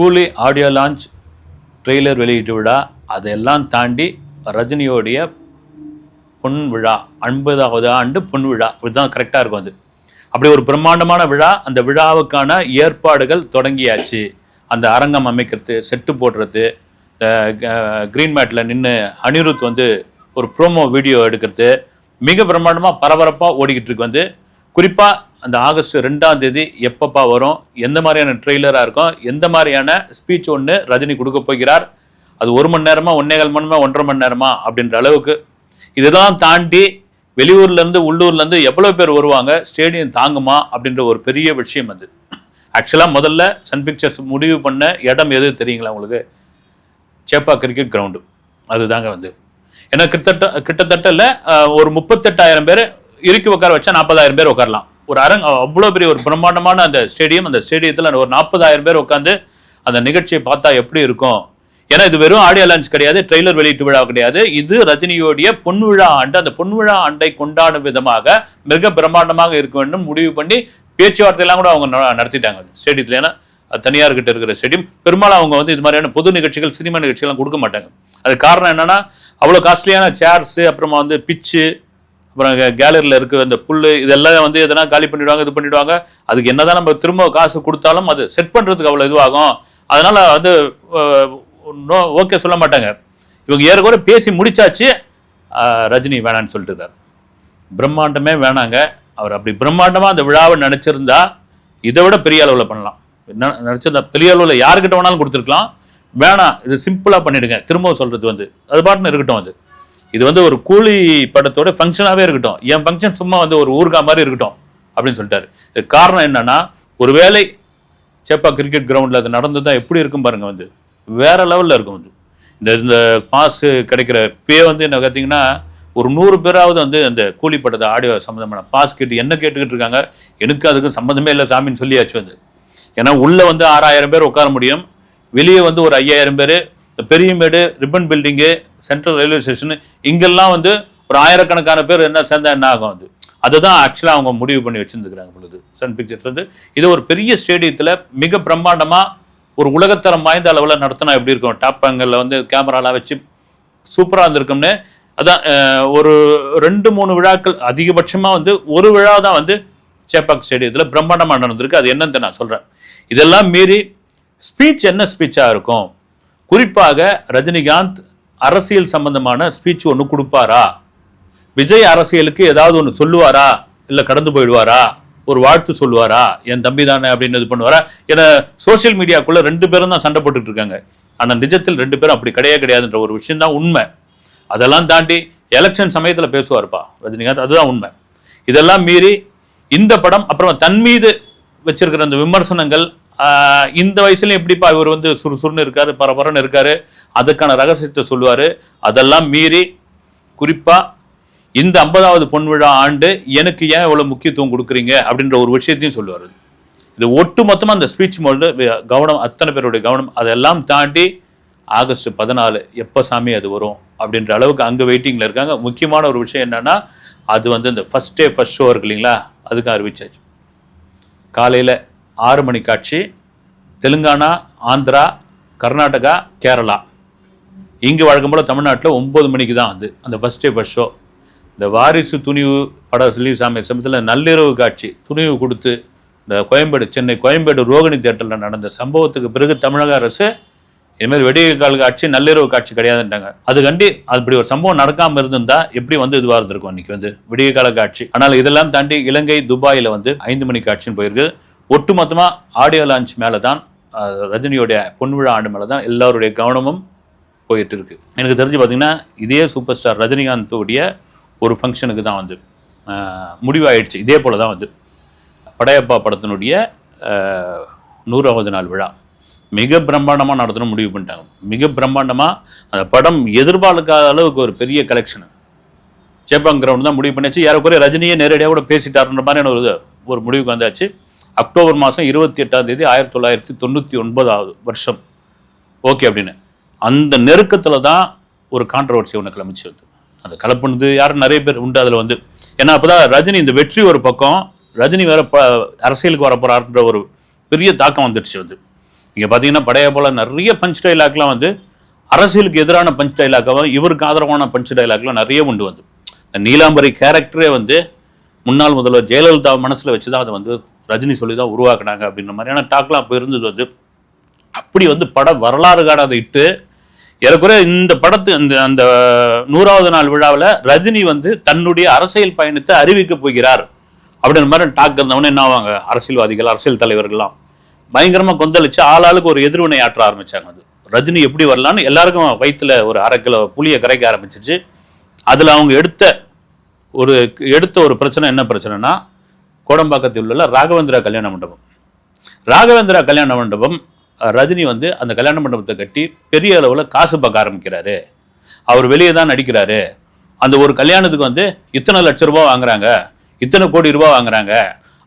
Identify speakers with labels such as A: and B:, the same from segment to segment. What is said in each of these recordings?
A: கூலி audio launch trailer வெளியீட்டு விழா அதெல்லாம் தாண்டி ரஜினியோடைய பொன் விழா ஐம்பதாவது ஆண்டு பொன் விழா இதுதான் கரெக்டாக இருக்கும் அது. அப்படி ஒரு பிரம்மாண்டமான விழா அந்த விழாவுக்கான ஏற்பாடுகள் தொடங்கியாச்சு. அந்த அரங்கம் அமைக்கிறது செட்டு போடுறது க்ரீன் மேட்டில் நின்று அனிருத் வந்து ஒரு ப்ரோமோ வீடியோ எடுக்கிறது மிக பிரம்மாண்டமாக பரபரப்பாக ஓடிக்கிட்டு இருக்கு வந்து. குறிப்பாக அந்த ஆகஸ்ட் ரெண்டாம் தேதி எப்பப்பா வரும்? எந்த மாதிரியான ட்ரெய்லராக இருக்கும்? எந்த மாதிரியான ஸ்பீச் ஒன்று ரஜினி கொடுக்க போகிறார்? அது ஒரு மணி நேரமா ஒன்னேகால் மணி நேரமா ஒன்றரை மணி நேரமா அப்படின்ற அளவுக்கு இதெல்லாம் தாண்டி வெளியூர்லேருந்து உள்ளூர்லேருந்து எவ்வளோ பேர் வருவாங்க? ஸ்டேடியம் தாங்குமா? அப்படின்ற ஒரு பெரிய விஷயம் அது. ஆக்சுவலாக முதல்ல சன் பிக்சர்ஸ் முடிவு பண்ண இடம் எது தெரியுங்களா உங்களுக்கு? சேப்பா கிரிக்கெட் கிரவுண்டு அதுதாங்க வந்து. ஏன்னா கிட்டத்தட்ட கிட்டத்தட்ட இல்லை ஒரு முப்பத்தெட்டாயிரம் பேர் இறுக்கி உட்கார வச்சா நாற்பதாயிரம் பேர் உட்காரலாம். ஒரு அரங் அவ்வளோ பெரிய ஒரு பிரம்மாண்டமான அந்த ஸ்டேடியம் அந்த ஸ்டேடியத்தில் ஒரு நாற்பதாயிரம் பேர் உட்காந்து அந்த நிகழ்ச்சியை பார்த்தா எப்படி இருக்கும்? ஏன்னா இது வெறும் ஆடியோ லான்ச் கிடையாது ட்ரெய்லர் வெளியீட்டு விழா கிடையாது. இது ரஜினியோடைய பொன்விழா ஆண்டு அந்த பொன்விழா ஆண்டை கொண்டாடும் விதமாக மிக பிரம்மாண்டமாக இருக்க வேண்டும். முடிவு பண்ணி பேச்சுவார்த்தையெல்லாம் கூட அவங்க ந- நடத்திட்டாங்க ஸ்டேடியத்தில். ஏன்னா தனியார் கிட்ட இருக்கிற ஸ்டேடியம். பெரும்பாலும் அவங்க வந்து இது மாதிரியான பொது நிகழ்ச்சிகள் சினிமா நிகழ்ச்சிகள்லாம் கொடுக்க மாட்டாங்க. அது காரணம் என்னன்னா அவ்வளோ காஸ்ட்லியான சேர்ஸு அப்புறமா வந்து பிச்சு அப்புறம் கேலரியில் இருக்கிற அந்த புல் இதெல்லாம் வந்து எதனா காலி பண்ணிடுவாங்க இது பண்ணிடுவாங்க. அதுக்கு என்னதான் நம்ம திரும்ப காசு கொடுத்தாலும் அது செட் பண்ணுறதுக்கு அவ்வளோ இதுவாகும். அதனால் வந்து நோ ஓகே சொல்ல மாட்டாங்க. இவங்க ஏறக்குறை பேசி முடிச்சாச்சு. ரஜினி வேணான்னு சொல்லிட்டு பிரம்மாண்டமே வேணாங்க. அவர் அப்படி பிரம்மாண்டமாக அந்த விழாவை நினச்சிருந்தா இதை விட பெரிய அளவில் பண்ணலாம். என்ன நினச்சிருந்தா பெரிய அளவில் யாருக்கிட்ட வேணாலும் கொடுத்துருக்கலாம். வேணாம் இது சிம்பிளாக பண்ணிடுங்க. திரும்ப சொல்கிறது வந்து அது பாட்டுன்னு இருக்கட்டும் அது. இது வந்து ஒரு கூலி படத்தோட ஃபங்க்ஷனாகவே இருக்கட்டும். என் ஃபங்க்ஷன் சும்மா வந்து ஒரு ஊர்கா மாதிரி இருக்கட்டும் அப்படின்னு சொல்லிட்டாரு. இது காரணம் என்னன்னா ஒருவேளை சேப்பா கிரிக்கெட் கிரவுண்டில் அது நடந்ததா எப்படி இருக்கும் பாருங்க வந்து. வேற லெவலில் இருக்கும் வந்து. இந்த இந்த பாஸ் கிடைக்கிற பே வந்து என்ன பார்த்தீங்கன்னா ஒரு நூறு பேராவது வந்து அந்த கூலி படத்தை ஆடியோ சம்மந்தமான பாஸ் கேட்டு என்ன கேட்டுக்கிட்டு இருக்காங்க எனக்கு அதுக்கு சம்மந்தமே இல்லை சாமின்னு சொல்லியாச்சு வந்து. ஏன்னா உள்ளே வந்து ஆறாயிரம் பேர் உட்கார முடியும். வெளியே வந்து ஒரு ஐயாயிரம் பேர் பெரிய மேடு Ripon building central railway station இங்கெல்லாம் வந்து ஒரு ஆயிரக்கணக்கான பேர் என்ன சேர்ந்தா என்ன ஆகும் அது? அதுதான் ஆக்சுவலாக அவங்க முடிவு பண்ணி வச்சிருந்துக்கிறாங்க பொழுது. சன் பிக்சர்ஸ் வந்து இது ஒரு பெரிய ஸ்டேடியத்தில் மிக பிரம்மாண்டமாக ஒரு உலகத்தரம் வாய்ந்த அளவில் நடத்தினா எப்படி இருக்கும்? டாப் வந்து கேமராலாம் வச்சு சூப்பராக இருந்திருக்கும்னு. அதான் ஒரு ரெண்டு மூணு விழாக்கள் அதிகபட்சமாக வந்து ஒரு விழா தான் வந்து சேப்பாக் ஸ்டேடியத்தில் பிரம்மாண்டமாக நடந்திருக்கு. அது என்னன்னு நான் சொல்கிறேன் இதெல்லாம் மீறி ஸ்பீச் என்ன ஸ்பீச்சாக இருக்கும்? குறிப்பாக ரஜினிகாந்த் அரசியல் சம்பந்தமான ஸ்பீச் ஒன்று கொடுப்பாரா? விஜய் அரசியலுக்கு ஏதாவது ஒன்று சொல்லுவாரா? இல்லை கடந்து போயிடுவாரா? ஒரு வாழ்த்து சொல்லுவாரா? என் தம்பி தானே அப்படின்னு இது பண்ணுவாரா? ஏன்னா சோஷியல் மீடியாக்குள்ள ரெண்டு பேரும் தான் சண்டை போட்டுட்டு இருக்காங்க. ஆனால் நிஜத்தில் ரெண்டு பேரும் அப்படி கிடையாது கிடையாதுன்ற ஒரு விஷயம் தான் உண்மை. அதெல்லாம் தாண்டி எலெக்ஷன் சமயத்தில் பேசுவார்ப்பா. ரஜினிகாந்த் அதுதான் உண்மை. இதெல்லாம் மீறி இந்த படம் அப்புறம் தன் மீது வச்சிருக்கிற அந்த விமர்சனங்கள் இந்த வயசுலையும் எப்படிப்பா இவர் வந்து சுறுசுறுன்னு இருக்காரு பரபரன்னு இருக்காரு? அதுக்கான ரகசியத்தை சொல்லுவார். அதெல்லாம் மீறி குறிப்பாக இந்த ஐம்பதாவது பொன் விழா ஆண்டு எனக்கு ஏன் இவ்வளோ முக்கியத்துவம் கொடுக்குறீங்க அப்படின்ற ஒரு விஷயத்தையும் சொல்லுவார். இது ஒட்டு மொத்தமாக அந்த ஸ்பீச் மொழி கவனம் அத்தனை பேருடைய கவனம் அதெல்லாம் தாண்டி ஆகஸ்ட் பதினாலு எப்போ சாமி அது வரும் அப்படின்ற அளவுக்கு அங்கே வெயிட்டிங்கில் இருக்காங்க. முக்கியமான ஒரு விஷயம் என்னன்னா அது வந்து இந்த ஃபஸ்ட் டே ஃபஸ்ட் ஷோ இருக்கு இல்லைங்களா? அதுக்கு அறிவிச்சாச்சு. காலையில் ஆறு மணி காட்சி. தெலுங்கானா ஆந்திரா கர்நாடகா கேரளா. இங்கே வழக்கம் போல் தமிழ்நாட்டில் ஒம்பது மணிக்கு தான் அது. அந்த ஃபஸ்ட் டே ஃபஸ்ட் ஷோ இந்த வாரிசு துணிவு படம் ரிலீஸ் சாமி சமயத்தில் நள்ளிரவு காட்சி. துணிவு கொடுத்து இந்த கோயம்பேடு சென்னை கோயம்பேடு ரோகிணி தேட்டரில் நடந்த சம்பவத்துக்கு பிறகு தமிழக அரசு இதுமாதிரி வெடிய கால காட்சி நள்ளிரவு காட்சி கிடையாதுன்றாங்க. அது கண்டி அப்படி ஒரு சம்பவம் நடக்காமல் இருந்திருந்தா எப்படி வந்து இதுவாக இருந்திருக்கும் இன்னைக்கு வந்து விடிய கால காட்சி. ஆனால் இதெல்லாம் தாண்டி இலங்கை துபாயில் வந்து ஐந்து மணி காட்சின்னு போயிருக்கு. ஒட்டுமொத்தமாக ஆடியோ லான்ச் மேலே தான் ரஜினியோடைய பொன்விழா ஆண்டு மேலே தான் எல்லாருடைய கவனமும் போயிட்டு இருக்கு எனக்கு தெரிஞ்சு பார்த்தீங்கன்னா இதே சூப்பர் ஸ்டார் ரஜினிகாந்தோடைய ஒரு ஃபங்க்ஷனுக்கு தான் வந்து முடிவாயிடுச்சு. இதே போல் தான் வந்து படையப்பா படத்தினுடைய நூறாவது நாள் விழா. மிக பிரம்மாண்டமாக நடத்தணும் முடிவு பண்ணிட்டாங்க. மிக பிரம்மாண்டமாக அந்த படம் எதிர்பார்க்காத அளவுக்கு ஒரு பெரிய கலெக்ஷன் சேப்பாங் கிரவுண்ட் தான் முடிவு பண்ணியாச்சு. ஏறக்குறைய ரஜினியே நேரடியாக கூட பேசிட்டாருன்ற மாதிரியான ஒரு ஒரு முடிவுக்கு வந்தாச்சு. அக்டோபர் மாதம் இருபத்தி எட்டாம் தேதி ஆயிரத்தி தொள்ளாயிரத்தி தொண்ணூற்றி ஒன்பதாவது வருஷம். ஓகே அப்படின்னு. அந்த நெருக்கத்தில் தான் ஒரு கான்ட்ரவர்சி ஒன்று கிளம்பிச்சு வந்து அந்த கலப்புனது யாரும் நிறைய பேர் உண்டு அதில் வந்து. ஏன்னா அப்பதான் ரஜினி இந்த வெற்றி ஒரு பக்கம் ரஜினி வேற ப அரசியலுக்கு வர ஒரு பெரிய தாக்கம் வந்துடுச்சு வந்து. இங்கே பார்த்தீங்கன்னா படைய போல நிறைய பஞ்ச் டைலாக்லாம் வந்து அரசியலுக்கு எதிரான பஞ்ச் டைலாக்காகவும் இவருக்கு ஆதரவான பஞ்ச் டைலாக்லாம் நிறைய உண்டு வந்து. இந்த நீலாம்பரி கேரக்டரே வந்து முன்னாள் முதல்வர் ஜெயலலிதா மனசில் வச்சு தான் அதை வந்து ரஜினி சொல்லி தான் உருவாக்குனாங்க அப்படின்ற மாதிரியான டாக்லாம் அப்போ இருந்தது வந்து அப்படி வந்து பட வரலாறு காணாத இட்டு ஏறக்குறைய இந்த படத்து இந்த அந்த நூறாவது நாள் விழாவில் ரஜினி வந்து தன்னுடைய அரசியல் பயணத்தை அறிவிக்க போகிறார். அப்படின்ற மாதிரி டாக் இருந்தவொடனே என்ன ஆவாங்க? அரசியல்வாதிகள் அரசியல் தலைவர்கள்லாம். பயங்கரமாக கொந்தளிச்சு ஆளாளுக்கு ஒரு எதிர்வினை ஆற்ற ஆரம்பித்தாங்க அது. ரஜினி எப்படி வரலான்னு எல்லாருக்கும் வயிற்றுல ஒரு அரை கிலோ புளியை கரைக்க ஆரம்பிச்சிச்சு அதில் அவங்க எடுத்த ஒரு எடுத்த ஒரு பிரச்சனை என்ன பிரச்சனைனா கோடம்பாக்கத்தில் உள்ள ராகவேந்திரா கல்யாண மண்டபம். ராகவேந்திரா கல்யாண மண்டபம் ரஜினி வந்து அந்த கல்யாண மண்டபத்தை கட்டி பெரிய அளவில் காசு பார்க்க ஆரம்பிக்கிறாரு. அவர் வெளியே தான் நடிக்கிறாரு. அந்த ஒரு கல்யாணத்துக்கு வந்து இத்தனை லட்ச ரூபா வாங்குறாங்க இத்தனை கோடி ரூபா வாங்குறாங்க.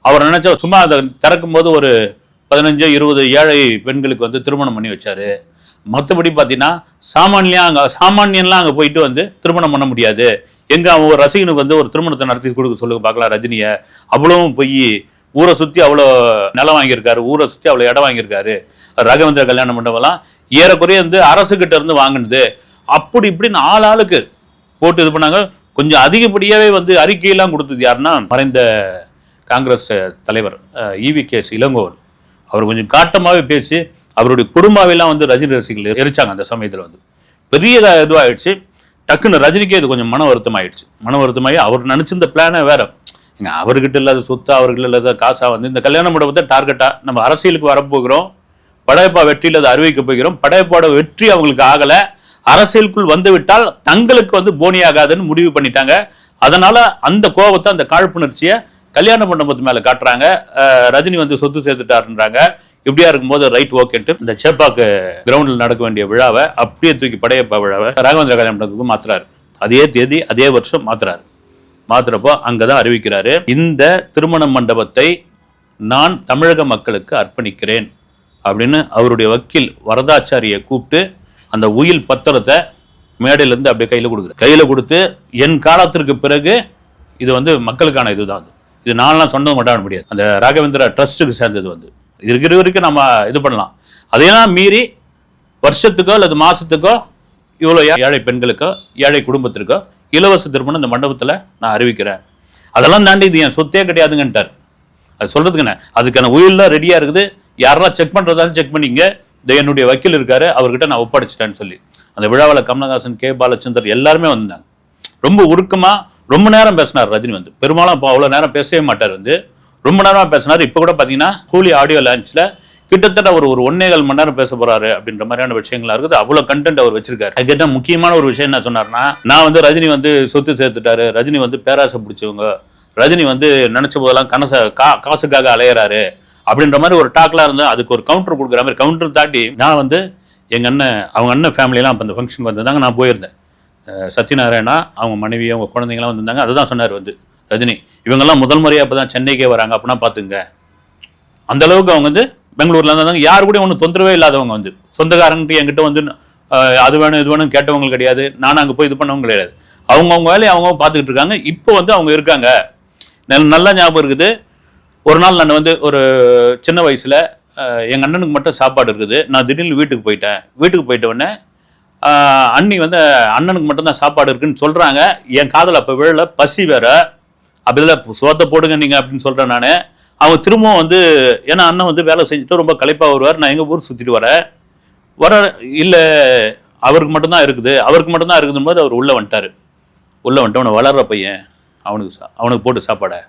A: அவர் நினச்சா சும்மா அதை திறக்கும் போது ஒரு பதினஞ்சு இருபது ஏழை பெண்களுக்கு வந்து திருமணம் பண்ணி வச்சாரு. மற்றபடி பார்த்தீங்கன்னா சாமானியம் அங்கே சாமானியன்லாம் அங்கே போயிட்டு வந்து திருமணம் பண்ண முடியாது. எங்கே அவன் ஒரு ரசிகனுக்கு வந்து ஒரு திருமணத்தை நடத்தி கொடுக்க சொல்லுங்க பார்க்கலாம் ரஜினியை. அவ்வளவும் போய் ஊரை சுற்றி அவ்வளோ நிலம் வாங்கியிருக்காரு ஊரை சுற்றி அவ்வளோ இடம் வாங்கியிருக்காரு. ராகவேந்திர கல்யாண மண்டபம்லாம் ஏறக்குறைய வந்து அரசுகிட்ட இருந்து வாங்கினது. அப்படி இப்படின்னு ஆள் ஆளுக்கு போட்டு இது பண்ணாங்க. கொஞ்சம் அதிகப்படியாகவே வந்து அறிக்கையெல்லாம் கொடுத்தது யாருன்னா மறைந்த காங்கிரஸ் தலைவர் இவி கேஸ் இளங்கோவன். அவர் கொஞ்சம் காட்டமாகவே பேசி அவருடைய குடும்பாவெல்லாம் வந்து ரஜினி ரசிகர்கள் எரிச்சாங்க அந்த சமயத்தில் வந்து. பெரிய இதுவாகிடுச்சு டக்குன்னு ரஜினிக்கே இது கொஞ்சம் மன வருத்தம் ஆயிடுச்சு மன வருத்தமாகி அவர் நினச்சிருந்த பிளானே வேற. ஏங்க, அவர்கிட்ட இல்லாத சொத்து அவர்கிட்ட இல்லாத காசாக வந்து இந்த கல்யாண மண்டபத்தை டார்கெட்டாக நம்ம அரசியலுக்கு வரப்போகிறோம் படையப்பா வெற்றி இல்லாத அறிவிக்க போகிறோம். படையப்பாவோட வெற்றி அவங்களுக்கு ஆகலை. அரசியலுக்குள் வந்துவிட்டால் தங்களுக்கு வந்து போனி ஆகாதுன்னு முடிவு பண்ணிட்டாங்க. அதனால் அந்த கோபத்தை அந்த காழ்ப்புணர்ச்சியை கல்யாண மண்டபத்து மேல காட்டுறாங்க. ரஜினி வந்து சொத்து சேர்த்துட்டாருன்றாங்க. இப்படியா இருக்கும்போது ரைட் ஓகேன்ட்டு இந்த சேப்பாக்கு கிரவுண்டில் நடக்க வேண்டிய விழாவை அப்படியே தூக்கி படையப்பா விழாவை ராகவேந்திர கல்யாண மண்டபத்துக்கு மாத்துறாரு. அதே தேதி அதே வருஷம் மாத்துறாரு. மாத்துறப்போ அங்கதான் அறிவிக்கிறாரு இந்த திருமண மண்டபத்தை நான் தமிழக மக்களுக்கு அர்ப்பணிக்கிறேன் அப்படின்னு அவருடைய வக்கீல் வரதாச்சாரியை கூப்பிட்டு அந்த உயில் பத்திரத்தை மேடையிலேருந்து அப்படியே கையில் கொடுக்குறாரு. கையில் கொடுத்து என் காலத்திற்கு பிறகு இது வந்து மக்களுக்கான இதுதான். அது இது நான்லாம் சொன்னது மட்டும் முடியாது. அந்த ராகவேந்திரா ட்ரஸ்ட்டுக்கு சேர்ந்தது வந்து. இருக்கிற வரைக்கும் நம்ம இது பண்ணலாம். அதையெல்லாம் மீறி வருஷத்துக்கோ அல்லது மாதத்துக்கோ இவ்வளோ ஏழை பெண்களுக்கோ ஏழை குடும்பத்திற்கோ இலவச திருமணம் இந்த மண்டபத்தில் நான் அறிவிக்கிறேன். அதெல்லாம் தாண்டி இது என் சொத்தே கிடையாதுங்கன்ட்டார். அது சொல்றதுக்கு என்ன? அதுக்கான உயிரெலாம் ரெடியாக இருக்குது. யாரெல்லாம் செக் பண்ணுறதாலும் செக் பண்ணிங்க. இந்த என்னுடைய வக்கீல் இருக்காரு. அவர்கிட்ட நான் ஒப்படைச்சிட்டேன்னு சொல்லி. அந்த விழாவில் கமலஹாசன் கே. பாலச்சந்தர் எல்லாருமே வந்தாங்க. ரொம்ப உருக்கமாக ரொம்ப நேரம் பேசினார் ரஜினி வந்து. பெரும்பாலும் இப்போ அவ்வளோ நேரம் பேசவே மாட்டார் வந்து. ரொம்ப நேரமாக பேசினார். இப்போ கூட பார்த்தீங்கன்னா கூலி ஆடியோ லான்ச்சில் கிட்டத்தட்ட ஒரு ஒரு ஒன்னேகால் மணி நேரம் பேச போறாரு அப்படின்ற மாதிரியான விஷயங்களா இருக்குது. அவ்வளோ கண்டென்ட் அவர் வச்சிருக்காரு. அதுக்கிட்ட முக்கியமான ஒரு விஷயம் என்ன சொன்னார்னா நான் வந்து ரஜினி வந்து சொத்து சேர்த்துட்டாரு. ரஜினி வந்து பேராசை பிடிச்சவங்க. ரஜினி வந்து நினைச்ச போதெல்லாம் கனச கா காசுக்காக அலையிறாரு. அப்படின்ற மாதிரி ஒரு டாக்லாம் இருந்தால் அதுக்கு ஒரு கவுண்டர் கொடுக்குற மாதிரி கவுண்டர் தாண்டி நான் வந்து எங்கள் அண்ணன் அவங்க அண்ணன் ஃபேமிலியெலாம் அப்போ அந்த ஃபங்க்ஷனுக்கு வந்திருந்தாங்க. நான் போயிருந்தேன். சத்யநாராயணா அவங்க மனைவி அவங்க குழந்தைங்களாம் வந்திருந்தாங்க. அதுதான் சொன்னார் வந்து ரஜினி. இவங்கெல்லாம் முதல் முறையாக இப்போ தான் சென்னைக்கே வராங்க அப்படின்னா பார்த்துங்க. அந்த அளவுக்கு அவங்க வந்து பெங்களூர்ல இருந்தாங்க யாரு கூட ஒன்றும் தொந்தரவே இல்லாதவங்க வந்து. சொந்தக்காரங்கிட்ட என்கிட்ட வந்து அது வேணும் இது வேணும் கேட்டவங்க கிடையாது. நானும் அங்கே போய் இது பண்ணவங்க கிடையாது. அவங்கவுங்க வேலையை அவங்க பார்த்துக்கிட்டு இருக்காங்க. இப்போ வந்து அவங்க இருக்காங்க. நல்ல நல்ல ஞாபகம் இருக்குது. ஒரு நாள் நான் வந்து ஒரு சின்ன வயசில் எங்கள் அண்ணனுக்கு மட்டும் சாப்பாடு இருக்குது. நான் திடீர்னு வீட்டுக்கு போயிட்டேன். வீட்டுக்கு போயிட்ட உடனே அண்ணி வந்து அண்ணனுக்கு மட்டும்தான் சாப்பாடு இருக்குன்னு சொல்கிறாங்க என் காதல் அப்போ விழல பசி வேற. அப்படில சோத்தை போடுங்க நீங்கள் அப்படின்னு சொல்கிறேன் நான். அவங்க திரும்பவும் வந்து ஏன்னா அண்ணன் வந்து வேலை செஞ்சுட்டு ரொம்ப களைப்பாக வருவார். நான் எங்கள் ஊர் சுற்றிட்டு வரேன். வர இல்லை அவருக்கு மட்டும்தான் இருக்குது. அவருக்கு மட்டும்தான் இருக்குதுன்னு போது அவர் உள்ளே வந்துட்டார். உள்ளே வந்துட்டு அவனை வளர்ற பையன். அவனுக்கு சா- அவனுக்கு போட்டு சாப்பாடை.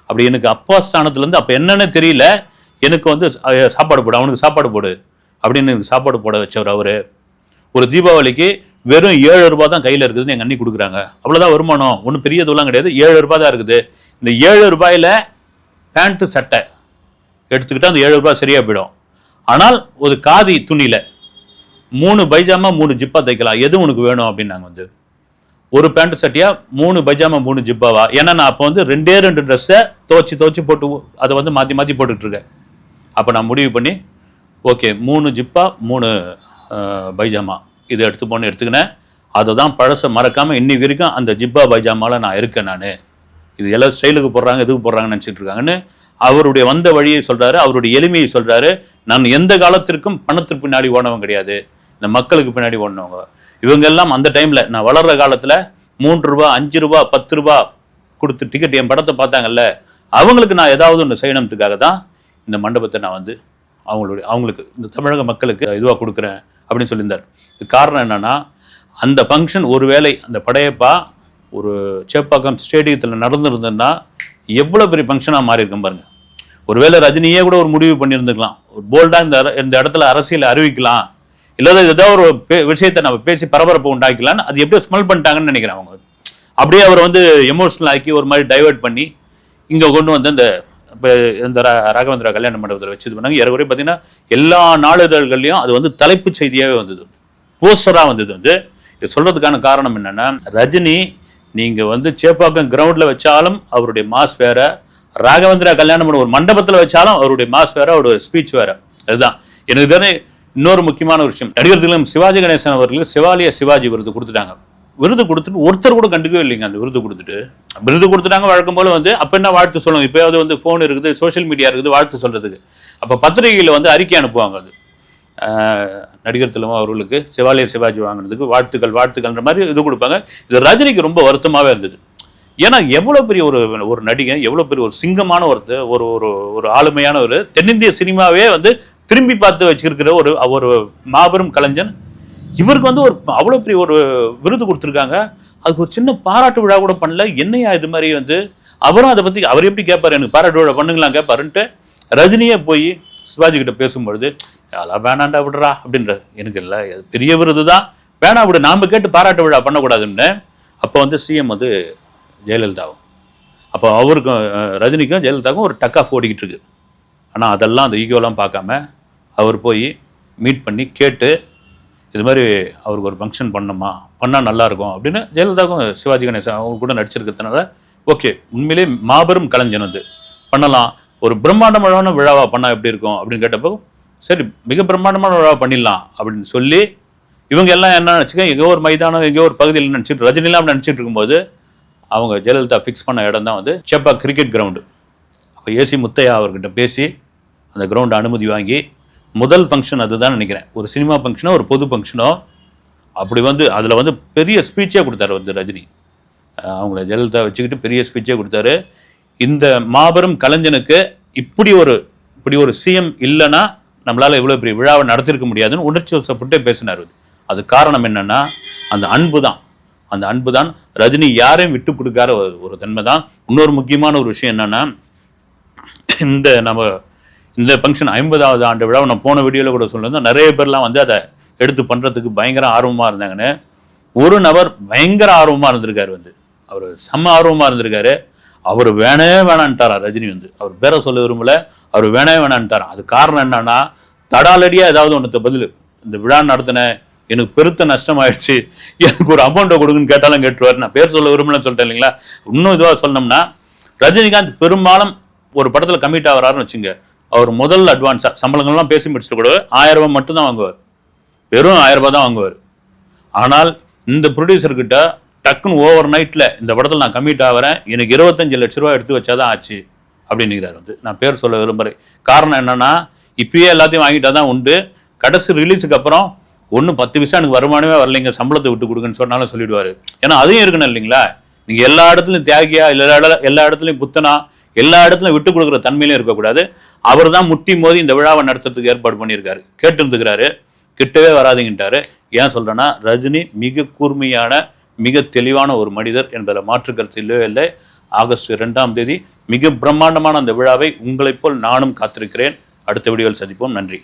A: அப்படி எனக்கு அப்பா ஸ்தானத்துலேருந்து அப்போ என்னன்னு தெரியல. எனக்கு வந்து சாப்பாடு போடு அவனுக்கு சாப்பாடு போடு அப்படின்னு எனக்கு சாப்பாடு போட வச்சவர் அவர். ஒரு தீபாவளிக்கு வெறும் ஏழு ரூபாய் தான் கையில் இருக்குதுன்னு எங்கள் அண்ணி கொடுக்குறாங்க. அவ்வளோதான் வருமானம். ஒன்றும் பெரிய இதெல்லாம் கிடையாது. ஏழு ரூபாய் தான் இருக்குது. இந்த ஏழு ரூபாயில் பேண்ட்டு சட்டை எடுத்துக்கிட்டால் அந்த ஏழு ரூபாய் சரியாக போயிடும். ஆனால் ஒரு காதி துணியில் மூணு பைஜாமா மூணு ஜிப்பா தைக்கலாம். எது உனக்கு வேணும் அப்படின்னாங்க வந்து. ஒரு பேண்ட் சட்டியா மூணு பைஜாமா மூணு ஜிப்பாவா? ஏன்னா நான் அப்போ வந்து ரெண்டே ரெண்டு ட்ரெஸ்ஸை துவச்சி துவச்சி போட்டு அதை வந்து மாற்றி மாற்றி போட்டுட்டு இருக்கேன். அப்போ நான் முடிவு பண்ணி ஓகே மூணு ஜிப்பா மூணு பைஜாமா. இதை எடுத்து போன்னு எடுத்துக்கினேன். அதை தான் பழசை மறக்காமல் இன்னி வரைக்கும் அந்த ஜிப்பா பைஜாமாவில் நான் இருக்கேன் நான். இது எல்லாம் ஸ்டைலுக்கு போடுறாங்க எதுக்கு போடுறாங்கன்னு நினச்சிட்டு இருக்காங்கன்னு அவருடைய வந்த வழியை சொல்கிறாரு அவருடைய எளிமையை சொல்கிறாரு நான் எந்த காலத்திற்கும் பணத்திற்கு பின்னாடி ஓடவன் கிடையாது. இந்த மக்களுக்கு பின்னாடி ஓடினவங்க. இவங்க எல்லாம் அந்த டைமில் நான் வளர்கிற காலத்தில் மூன்று ரூபா அஞ்சு ரூபா பத்து ரூபா கொடுத்து டிக்கெட் என் படத்தை பார்த்தாங்கல்ல அவங்களுக்கு நான் ஏதாவது ஒன்று செய்யணுன்றதுக்காக தான் இந்த மண்டபத்தை நான் வந்து அவங்களுடைய அவங்களுக்கு இந்த தமிழக மக்களுக்கு இதுவாக கொடுக்குறேன். அப்படின்னு சொல்லியிருந்தார். இது காரணம் என்னென்னா அந்த ஃபங்க்ஷன் ஒருவேளை அந்த படையப்பா ஒரு சேப்பாக்கம் ஸ்டேடியத்தில் நடந்திருந்ததுன்னா எவ்வளோ பெரிய ஃபங்க்ஷனாக மாறி இருக்கும் பாருங்க. ஒருவேளை ரஜினியே கூட ஒரு முடிவு பண்ணியிருந்துக்கலாம். ஒரு போல்டாக இந்த அர- இந்த இடத்துல அரசியலை அறிவிக்கலாம். இல்லாத ஏதாவது ஒரு விஷயத்தை நம்ம பேசி பரபரப்பு உண்டாக்கலாம்னு அது எப்படியோ ஸ்மெல் பண்ணிட்டாங்கன்னு நினைக்கிறேன் அவங்க. அப்படியே அவர் வந்து எமோஷனல் ஆக்கி ஒரு மாதிரி டைவர்ட் பண்ணி இங்கே கொண்டு வந்து அந்த இப்போ இந்த ரா- ராகவேந்திரா கல்யாண மண்டபத்தில் வச்சு இது பண்ணாங்க. ஏறக்குறைய பார்த்தீங்கன்னா எல்லா நாளிதழ்கள்லையும் அது வந்து தலைப்புச் செய்தியாகவே வந்தது. போஸ்டராக வந்தது வந்து. இது சொல்கிறதுக்கான காரணம் என்னென்னா ரஜினி நீங்கள் வந்து சேப்பாக்கம் கிரவுண்டில் வச்சாலும் அவருடைய மாஸ் வேற. ராகவேந்திரா கல்யாணம் பண்ண ஒரு மண்டபத்தில் வச்சாலும் அவருடைய மாஸ் வேறு அவருடைய ஸ்பீச் வேறு. அதுதான். எனக்கு தானே இன்னொரு முக்கியமான விஷயம். நடிகர் சிவாஜி கணேசன் அவர்களுக்கு சிவாலிய சிவாஜி விருது கொடுத்துட்டாங்க. விருது கொடுத்துட்டு ஒருத்தர் கூட கண்டுக்கவே இல்லைங்க அந்த விருது கொடுத்துட்டு. விருது கொடுத்துட்டாங்க வழக்கம் போல வந்து அப்ப என்ன வாழ்த்து சொல்லுவாங்க? இப்பயாவது வந்து ஃபோன் இருக்குது சோஷியல் மீடியா இருக்குது வாழ்த்து சொல்றதுக்கு. அப்ப பத்திரிகையில வந்து அறிக்கை அனுப்புவாங்க அது. நடிகர் திலமா அவர்களுக்கு சிவாலயர் சிவாஜி வாங்கினதுக்கு வாழ்த்துக்கள் வாழ்த்துக்கள்ன்ற மாதிரி இது கொடுப்பாங்க. இது ரஜினிக்கு ரொம்ப வருத்தமாகவே இருந்தது. ஏன்னா எவ்வளோ பெரிய ஒரு ஒரு நடிகன் எவ்வளோ பெரிய ஒரு சிங்கமான ஒருத்தர் ஒரு ஒரு ஒரு ஆளுமையான ஒரு தென்னிந்திய சினிமாவே வந்து திரும்பி பார்த்து வச்சிருக்கிற ஒரு ஒரு மாபெரும் கலைஞன் இவருக்கு வந்து ஒரு அவ்வளோ பெரிய ஒரு விருது கொடுத்துருக்காங்க. அதுக்கு ஒரு சின்ன பாராட்டு விழா கூட பண்ணல. என்னையா இது மாதிரி வந்து அவரும் அதை பற்றி அவர் எப்படி கேட்பார்? எனக்கு பாராட்டு விழா பண்ணுங்களாம் கேட்பாருன்ட்டு ரஜினியே போய் சிவாஜி கிட்ட பேசும்பொழுது அதெல்லாம் வேணாண்டா விடுறா அப்படின்ற எனக்கு இல்லை. பெரிய விருது தான். வேணா விடு. நாம் கேட்டு பாராட்டு விழா பண்ணக்கூடாதுன்னு. அப்போ வந்து சிஎம் வந்து ஜெயலலிதாவும் அப்போ அவருக்கும் ரஜினிக்கும் ஜெயலலிதாவுக்கும் ஒரு டக் ஆஃப் ஓடிக்கிட்டு இருக்கு. ஆனால் அதெல்லாம் அந்த ஈகோலாம் பார்க்காம அவர் போய் மீட் பண்ணி கேட்டு இது மாதிரி அவருக்கு ஒரு ஃபங்க்ஷன் பண்ணணுமா பண்ணால் நல்லாயிருக்கும் அப்படின்னு ஜெயலலிதாவுக்கும் சிவாஜி கணேசன் அவங்க கூட நடிச்சிருக்கிறதுனால ஓகே உண்மையிலே மாபெரும் கலைஞன் வந்து பண்ணலாம். ஒரு பிரம்மாண்டமான விழாவாக பண்ணால் எப்படி இருக்கும் அப்படின்னு கேட்டப்போ சரி மிக பிரம்மாண்டமான விழாவை பண்ணிடலாம் அப்படின்னு சொல்லி இவங்க எல்லாம் என்ன நினச்சிக்க எங்கேயோ ஒரு மைதானம் எங்கேயோ ஒரு பகுதியில் நினச்சிட்டு ரஜினிலாம் நினச்சிட்டு இருக்கும்போது அவங்க ஜெயலலிதா ஃபிக்ஸ் பண்ண இடம் தான் வந்து செப்பா கிரிக்கெட் கிரவுண்டு அப்போ ஏசி முத்தையா அவர்கிட்ட பேசி அந்த கிரவுண்டு அனுமதி வாங்கி முதல் ஃபங்க்ஷன் அதுதான் நினைக்கிறேன். ஒரு சினிமா ஃபங்க்ஷனோ ஒரு பொது ஃபங்க்ஷனோ அப்படி வந்து அதில் வந்து பெரிய ஸ்பீச்சே கொடுத்தாரு வந்து ரஜினி. அவங்கள ஜெயலலிதா வச்சுக்கிட்டு பெரிய ஸ்பீச்சே கொடுத்தாரு. இந்த மாபெரும் கலைஞனுக்கு இப்படி ஒரு இப்படி ஒரு சிஎம் இல்லைன்னா நம்மளால் இவ்வளோ பெரிய விழாவை நடத்திருக்க முடியாதுன்னு உணர்ச்சி வசப்பட்டே பேசினார் அவர். அது காரணம் என்னன்னா அந்த அன்பு தான். அந்த அன்பு தான் ரஜினி யாரையும் விட்டு கொடுக்காத ஒரு- ஒரு தன்மை தான். இன்னொரு முக்கியமான ஒரு விஷயம் என்னன்னா இந்த நம்ம இந்த ஃபங்க்ஷன் ஐம்பதாவது ஆண்டு விழா நான் போன வீடியோவில் கூட சொல்லியிருந்தேன். நிறைய பேர்லாம் வந்து அதை எடுத்து பண்ணுறதுக்கு பயங்கர ஆர்வமாக இருந்தாங்கன்னு. ஒரு நபர் பயங்கர ஆர்வமாக இருந்திருக்காரு வந்து. அவர் செம்ம ஆர்வமாக இருந்திருக்காரு. அவர் வேணே வேணான்ட்டாரா ரஜினி வந்து. அவர் பேரை சொல்ல விரும்பல. அவர் வேணே வேணான்ட்டாரா. அது காரணம் என்னன்னா தடாலடியாக ஏதாவது ஒன்று பதில். இந்த விழா நடத்தின எனக்கு பெருத்த நஷ்டம் ஆயிடுச்சு எனக்கு ஒரு அமௌண்ட்டை கொடுங்கன்னு கேட்டாலும் கேட்டுருவார். நான் பேர் சொல்ல விரும்பலன்னு சொல்லிட்டேன் இல்லைங்களா? இன்னும் இதுவாக சொன்னோம்னா ரஜினிகாந்த் பெரும்பாலும் ஒரு படத்தில் கம்மிட் ஆகிறாருன்னு வச்சுங்க. அவர் முதல் அட்வான்ஸாக சம்பளங்கள்லாம் பேசி முடிச்சுட்டு கூட ஆயிரம் ரூபாய் மட்டும்தான் வாங்குவார். வெறும் ஆயிரம் ரூபாய் தான் வாங்குவார். ஆனால் இந்த ப்ரொடியூசர்கிட்ட டக்குன்னு ஓவர் நைட்டில் இந்த படத்தில் நான் கம்மிட் ஆகிறேன் எனக்கு இருபத்தஞ்சு லட்ச ரூபா எடுத்து வச்சாதான் ஆச்சு அப்படின்னுங்கிறார் வந்து. நான் பேர் சொல்ல விரும்புகிறேன் காரணம் என்னன்னா இப்பயே எல்லாத்தையும் வாங்கிட்டா தான் உண்டு. கடைசி ரிலீஸுக்கு அப்புறம் ஒன்று பத்து விஷயம் எனக்கு வருமானமே வரலைங்க சம்பளத்தை விட்டு கொடுங்கன்னு சொன்னாலும் சொல்லிடுவார். ஏன்னா அதையும் இருக்கணும் இல்லைங்களா? நீங்கள் எல்லா இடத்துலையும் தியாகியா எல்லா இடத்துல எல்லா இடத்துலையும் புத்தனா எல்லா இடத்துலையும் விட்டு கொடுக்குற தன்மையிலையும் இருக்கக்கூடாது. அவர் தான் முட்டி மோதி இந்த விழாவை நடத்துறதுக்கு ஏற்பாடு பண்ணியிருக்காரு. கேட்டுருந்துக்கிறாரு. கிட்டவே வராதீங்கன்ட்டாரு. ஏன் சொல்கிறேன்னா ரஜினி மிக கூர்மையான மிக தெளிவான ஒரு மனிதர் என்பதில் மாற்று கருத்து இல்லவே இல்லை. ஆகஸ்ட் இரண்டாம் தேதி மிக பிரம்மாண்டமான அந்த விழாவை உங்களைப் போல் நானும் காத்திருக்கிறேன். அடுத்த வீடியோவில் சந்திப்போம். நன்றி.